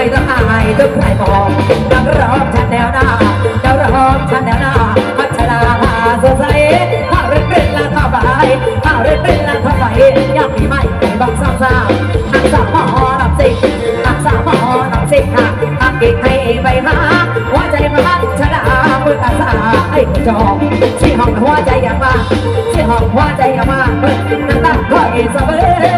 ไม่ต้องอายต้องใครบอกนักร้องฉันแนวหน้านักร้องฉันแนวหน้าพัชราภาสดใสข้าวเรื่เรื่นละข้าวใบข้าวเรื่เรื่นละข้าวใบอยากมีไหมบังสาวสาวนักสาวหมอลำสินักสาวหมอลำสิค่ะอักเก่งให้ไปหาหัวใจมาพัชนะมือตาสาไอ้จอกที่ห้องหัวใจอยากมาที่ห้องหัวใจอยากมาเปิดน้ำตาคอยสะเบิดท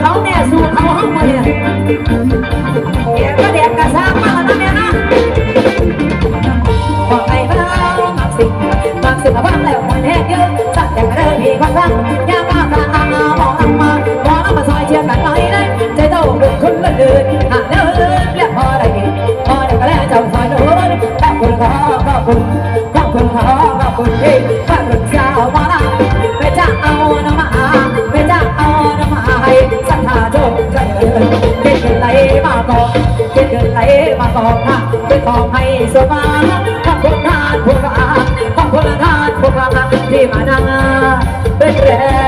เขาเนี่ยสู้เขาห้องมาเนี่ยเดี๋ยวก็เดี๋ยวกระซ้ำมาแล้วนะเนี่ยนะบอกไอ้บ้ามักสิ่งมักสิ่งว่าแล้ว ขอบคุณที่ขอบคุณสาวมอลำไปจ้าเอาน้ำมาไปจ้าเอาน้ำมาให้สัทธาจงเจริญเกิดเงินไหลมาก่อนเกิดเงินไหลมาก่อนค่ะเป็นของให้สมมขอบคุณทานพวกเราขอบคุณทานพวกเราที่มานั่งเป็นแรง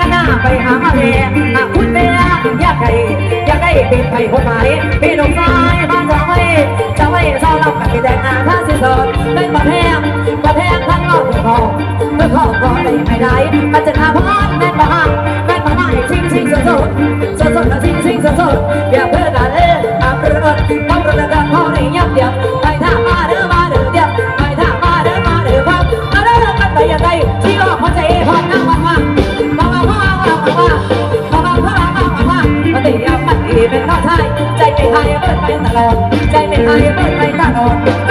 กันหน้าไปหามาเลยหากคุณเมียอยากได้อยากได้เป็นไผ่คนหมายพี่น้องชาย มันจะหานแม่นบ้าแม่บ้าไม่ชิงชิงสดสดสดสดชิงชิงสดสดอย่าเพื่อนกันเอ้อาเพื่อนต้องระดับพอในยับยับไปท่ามาเด้อมาเด้อเดียวไปท่ามาเด้อมาเด้อพับมาเด้อกันไปยังไงที่ก็พอใจพอนั่งมามามามามามามามามามามามามามาตีเอามันดีเป็นน้องชายใจไม่หายเปิดไปตลอดใจไม่หายเปิดไปตลอด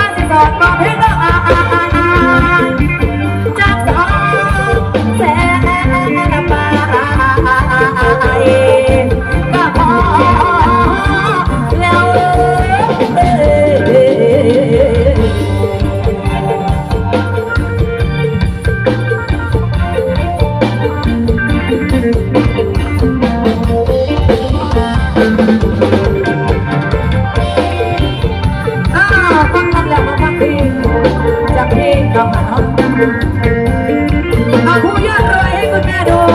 I'm